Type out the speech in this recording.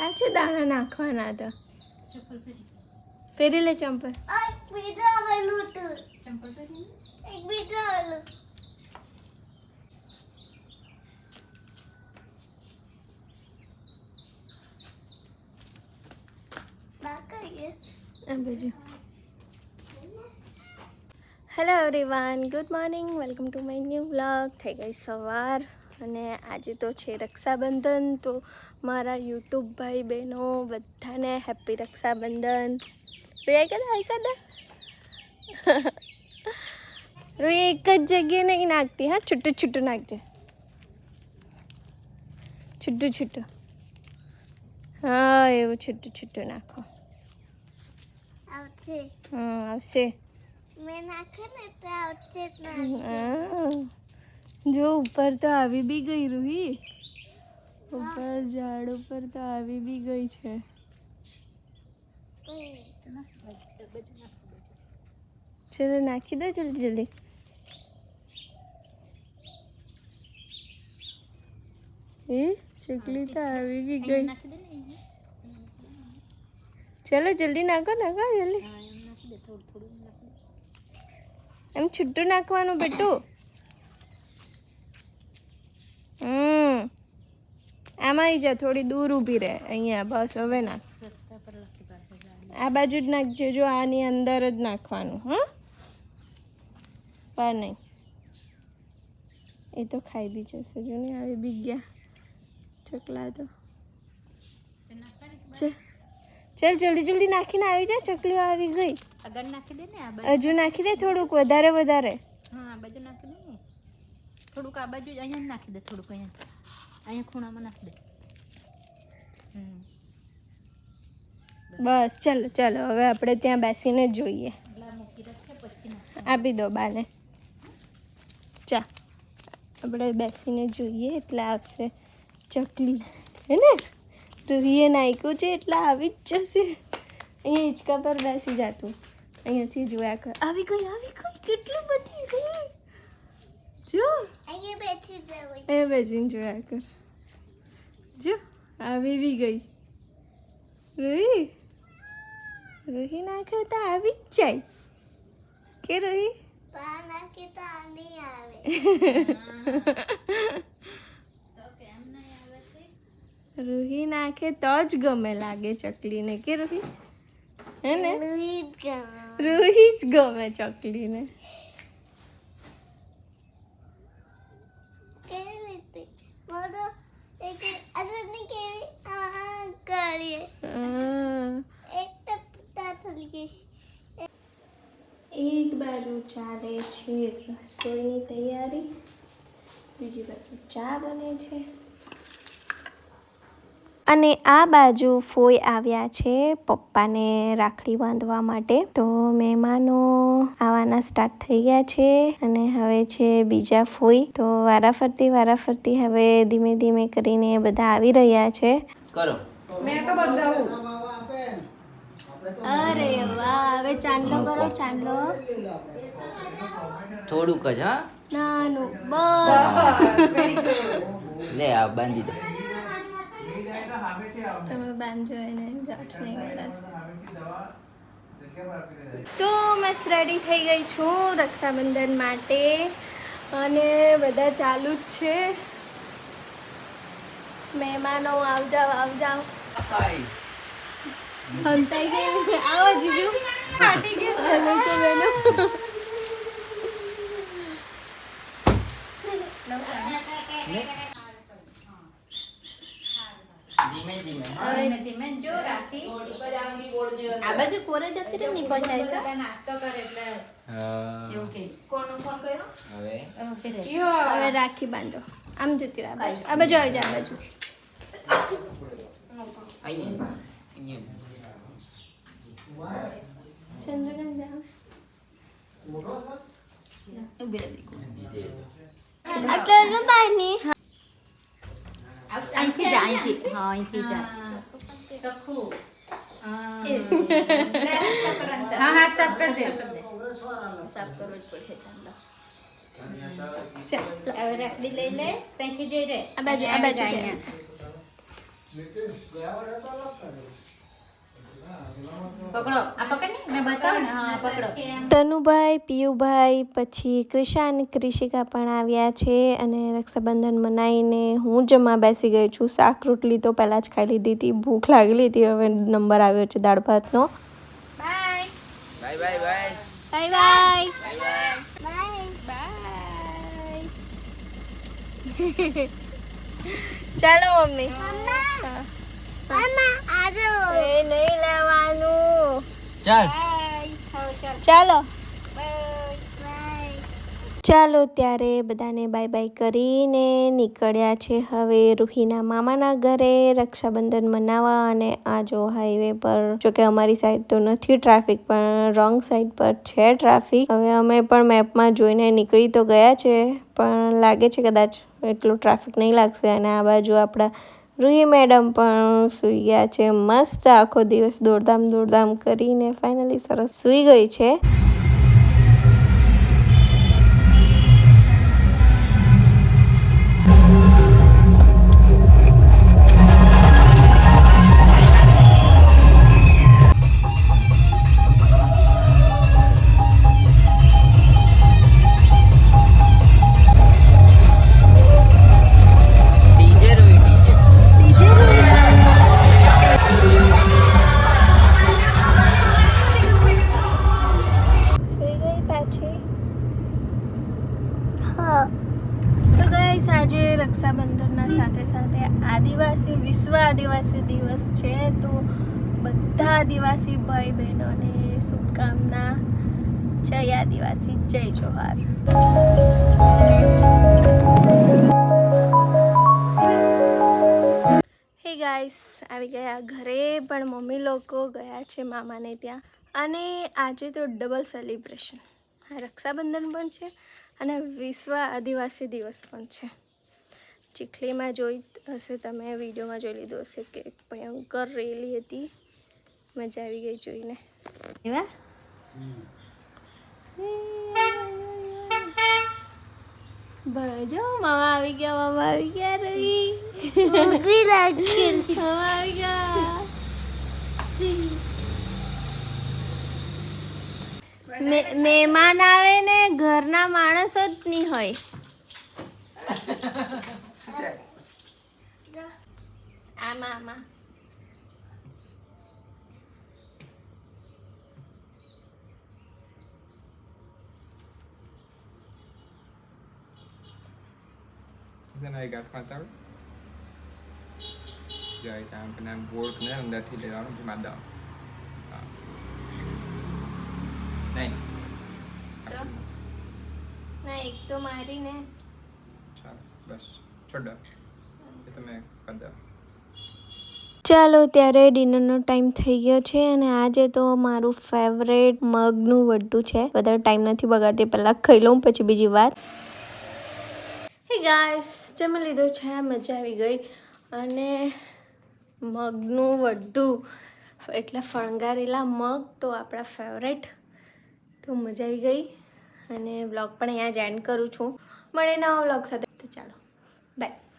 આ દાણા નાખવાના તો પહેરી લે ચંપલ બાજુ hello everyone good morning welcome to my new blog થઈ ગઈ સવાર અને આજે તો છે રક્ષાબંધન તો મારા યુટ્યુબ ભાઈ બહેનો બધાને હેપી રક્ષાબંધન. રૂઈ કદા આઈ કદા રૂઈ એક જ જગ્યાએ નહીં નાખતી હા? છૂટું છૂટું નાખજે. છૂટું છૂટું. હા એવું છૂટું છૂટું નાખો. આવશે. હમ આવશે. મેં નાખે ને તો આવશે જ હા. જો ઉપર તો આવી બી ગઈ રૂહી. ઉપર ઝાડ ઉપર તો આવી બી ગઈ છે. ચલો નાખી દો જલ્દી જલ્દી. એ ચકલી તો આવી બી ગઈ. ચલો જલ્દી નાખો નાખો જલ્દી. એમ નાખી દે થોડું થોડું નાખી દે. એમ છૂટું નાખવાનું બેટું. હમ. આમાં આવી જા થોડી દૂર ઊભી રહે અહીંયા બસ હવે નાખ આ બાજુ જ નાખજે જો આની અંદર જ નાખવાનું હા પર નહીં. એ તો ખાઈ બી જશે જો નહીં આવી બી ગયા. ચકલા તો. ચલ ચલ જલ્દી જલ્દી નાખીને આવી જા ચકલીઓ આવી ગઈ. આગળ નાખી દે ને હજુ નાખી દે થોડુંક વધારે વધારે. હા બાજુ નાખી દે. થોડુંક આ બાજુ જ અહીંયા નાખી દે થોડુંક અહીંયા. અહીંયા ખૂણામાં નાખી દે. બસ ચાલો ચાલો હવે આપણે ત્યાં બેસીને જોઈએ. આપી દો બાને. ચા. આપણે બેસીને જોઈએ એટલે આવશે. ચકલી. હે ને? રૂહીએ નાખ્યું છે એટલે આવી જ જશે. અહીંયા હિંચકા પર બેસી જતું. અહીંયાથી જોયા કર. આવી ગઈ આવી ગઈ કેટલી બધી ગઈ જો. એ બેસીને જોયા કર. જો આવી બી ગઈ. રોહી? રોહી નાખે તો આવી જ જાય. કે રોહી? રૂહી નાખે તો જ ગમે લાગે ચકલીને. કે રૂહી? હે ને? રૂહી જ ગમે ચકલીને કેવી રીતે મારો એક અજરની કેવી આ કરીએ હા. એક તો પિતા થઈ ગઈ એક બાજુ ચાલે છે રસોઈની તૈયારી બીજી બાજુ ચા બને છે અને આ બાજુ ફોઈ આવ્યા છે પપ્પાને રાખડી બાંધવા માટે. તો મહેમાનો આવવાના સ્ટાર્ટ થઈ ગયા છે અને હવે છે બીજા ફોઈ. તો વારાફરતી વારાફરતી હવે ધીમે ધીમે કરીને બધા આવી રહ્યા છે. કરો. અરે વાહ હવે ચાંદલો કરો ચાંદલો. થોડુંક જ હા? નાનું બસ. લે આ બાંધી દો. તમે બાંધજો એને ગાંઠ નહીં વળાશે તો મસ્ત રેડી થઈ ગઈ છું રક્ષાબંધન માટે અને બધા ચાલુ જ છે. મહેમાનો આવજાવ આવજાવ. આ બાજુ કોરે જતી રહે ની પહોંચાય તો નાસ્તો હવે રાખી બાંધો. આમ જતી રહે આ બાજુ. આવી જાય આ બાજુથી. અહીંયા અહીંયા તો. આટલું બાની અહીંથી જા અહીંથી હા અહીંથી જા સખું હા હાથ સાફ કરી દે સાફ કરવો જ પડે ચાંદલો ચાલ હવે રાખડી લઈ લે ત્યાંથી જઈ રે આ બાજુ, આ બાજુ તનુભાઈ પિયુભાઈ પછી ક્રિશા અને ક્રિશિકા પણ આવ્યા છે અને રક્ષાબંધન મનાવીને હું જમવા બેસી ગઈ છું. શાક રોટલી તો પહેલાં જ ખાઈ લીધી હતી. ભૂખ લાગેલી હતી. હવે નંબર આવ્યો છે દાળ ભાતનો. Bye bye. Bye bye. Bye bye. Bye. Bye. ચાલો મમ્મી. મમ્મા. મમ્મા આજે એ નહીં લેવાનું. ચાલ. ચાલો. ચાલો ત્યારે બધાને બાય બાય કરીને નીકળ્યા છે હવે રૂહીના મામાના ઘરે રક્ષાબંધન મનાવવા અને આ જો હાઈવે પર જોકે અમારી સાઈડ તો નથી ટ્રાફિક પણ રોંગ સાઈડ પર છે ટ્રાફિક હવે અમે પણ મેપમાં જોઈને નીકળી તો ગયા છે પણ લાગે છે કદાચ એટલું ટ્રાફિક નહીં લાગશે. અને આ બાજુ આપણા રૂહી મેડમ પણ સૂઈ ગયા છે. મસ્ત આખો દિવસ દોડધામ દોડધામ કરીને ફાઇનલી સરસ સૂઈ ગઈ છે. રક્ષાબંધનના સાથે સાથે આદિવાસી, વિશ્વ આદિવાસી દિવસ છે. તો બધા આદિવાસી ભાઈ બહેનોને શુભકામના. જય આદિવાસી, જય જોહાર. હે ગાઈસ આવી ગયા ઘરે, પણ મમ્મી લોકો ગયા છે મામાને ત્યાં. અને આજે તો ડબલ સેલિબ્રેશન રક્ષાબંધન પણ છે અને વિશ્વ આદિવાસી દિવસ પણ છે. ચીખલીમાં જોઈ હશે તમે વિડીયોમાં જોઈ લીધું હશે કે ભયંકર રેલી હતી. મજા આવી ગઈ જોઈને. એવા? ભજો મામા આવી ગયા મામા આવી ગયા મામા આવી ગયા. મહેમાન આવે ને ઘરના માણસો જ નહીં હોય. શું છે? આમાં આમાં જનાય ગાંઠમાં તાવ જાય ત્યાં પણ આમ બોર્ડને અંદરથી લેવાનું છે માદા નહીં ના એક તો મારી ને ચાલ બસ. છોડો એ તમે કરી દો ચાલો ત્યારે ડિનરનો ટાઈમ થઈ ગયો છે અને આજે તો મારું ફેવરેટ મગનું વડ્ડું છે. વધારે ટાઈમ નથી બગાડતી પહેલાં ખાઈ લઉં પછી બીજી વાત હે ગાઈસ જમી લીધું છે મજા આવી ગઈ. અને મગનું વડ્ડું એટલે ફણગારેલા મગ તો આપણા ફેવરેટ તો મજા આવી ગઈ. અને બ્લોગ પણ અહીંયા જ એન્ડ કરું છું. મળે નવા બ્લોગ સાથે. તો ચાલો. Bye.